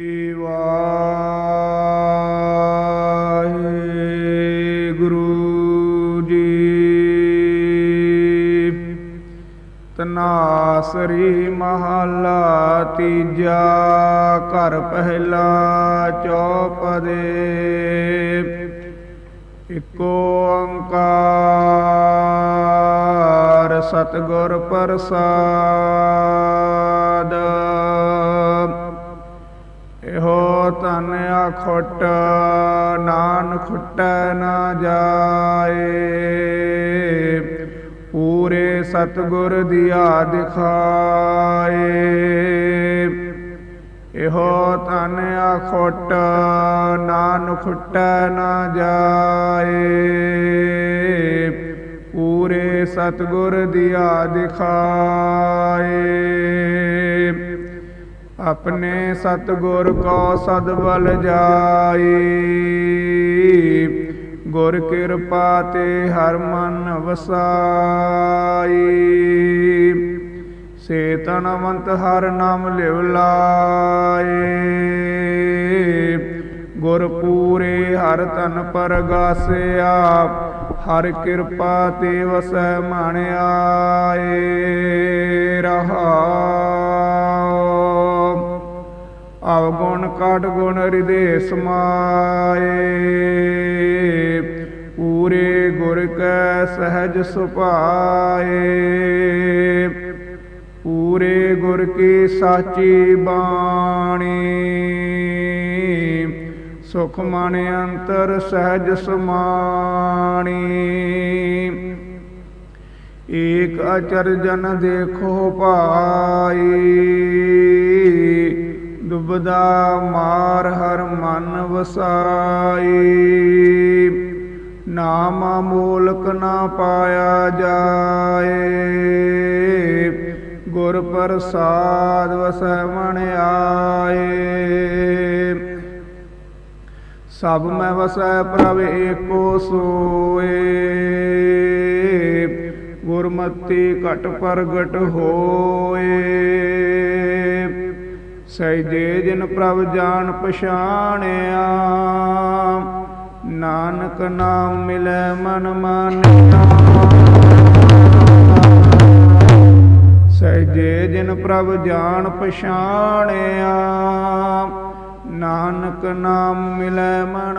ਵਾਹਿਗੁਰੂ ਜੀ। ਤਨਾਸਰੀ ਮਹਲਾ ਤੀਜਾ ਘਰ ਪਹਿਲਾ ਚੌਪਦੇ। ਇਕੋ ਓੰਕਾਰ ਸਤਗੁਰ ਪ੍ਰਸਾਦ। ਖੁੱਟ, ਨਾਨ ਖੁੱਟੈ ਨਾ ਜਾਏ। ਪੂਰੇ ਸਤਿਗੁਰ ਦੀਆ ਦਿਖਾਏ। ਇਹੋ ਤਨ ਆਖਟ ਨਾਨ ਖੁੱਟੈ ਨਾ ਜਾਏ। ਪੂਰੇ ਸਤਿਗੁਰ ਦੀਆ ਦਿਖਾਏ। ਆਪਣੇ ਸਤਿਗੁਰ ਕੋ ਸਦਬਲ ਜਾਈ। ਗੁਰ ਕਿਰਪਾ ਤੇ ਹਰ ਮਨ ਵਸਾਈ। ਸੇ ਤਨਵੰਤ ਹਰ ਨਾਮ ਲਿਵ ਲਾਏ। ਗੁਰ ਪੂਰੇ ਹਰ ਤਨ ਪਰਗਾਸਿਆ। ਹਰ ਕਿਰਪਾ ਤੇ ਵਸੈ ਮਣ ਆਏ। ਕਾਟ ਗੁਣ ਹਿਰਦੇ ਸਮਾਏ। ਪੂਰੇ ਗੁਰ ਕੈ ਸਹਿਜ ਸੁਭਾਏ। ਪੂਰੇ ਗੁਰ ਕੀ ਸਾਚੀ ਬਾਣੀ। ਸੁਖ ਮਨ ਅੰਤਰ ਸਹਿਜ ਸਮਾਣੀ। ਏਕ ਅਚਰਜਨ ਦੇਖੋ ਭਾਈ। ਦੁਬਦਾ ਮਾਰ ਹਰ ਮਨ ਵਸਾਈ। ਨਾਮ ਮੂਲਕ ਨਾ ਪਾਇਆ ਜਾਏ। ਗੁਰ ਪ੍ਰਸਾਦ ਵਸੈ ਮਣ ਆਏ। ਸਭ ਮੈਂ ਵਸੈ ਪ੍ਰਭ ਏਕੋ ਸੋਏ। ਗੁਰਮਤੀ ਘਟ ਪ੍ਰਗਟ ਹੋਏ। ਸਹਿਜੇ ਜਿਨ ਪ੍ਰਭ ਜਾਣ ਪਛਾਣਿਆ, ਨਾਨਕ ਨਾਮ ਮਿਲੈ ਮਨ ਮਾਨਿਆ। ਸਹਿਜੇ ਜਿਨ ਪ੍ਰਭ ਜਾਣ ਪਛਾਣਿਆ, ਨਾਨਕ ਨਾਮ ਮਿਲੈ ਮਨ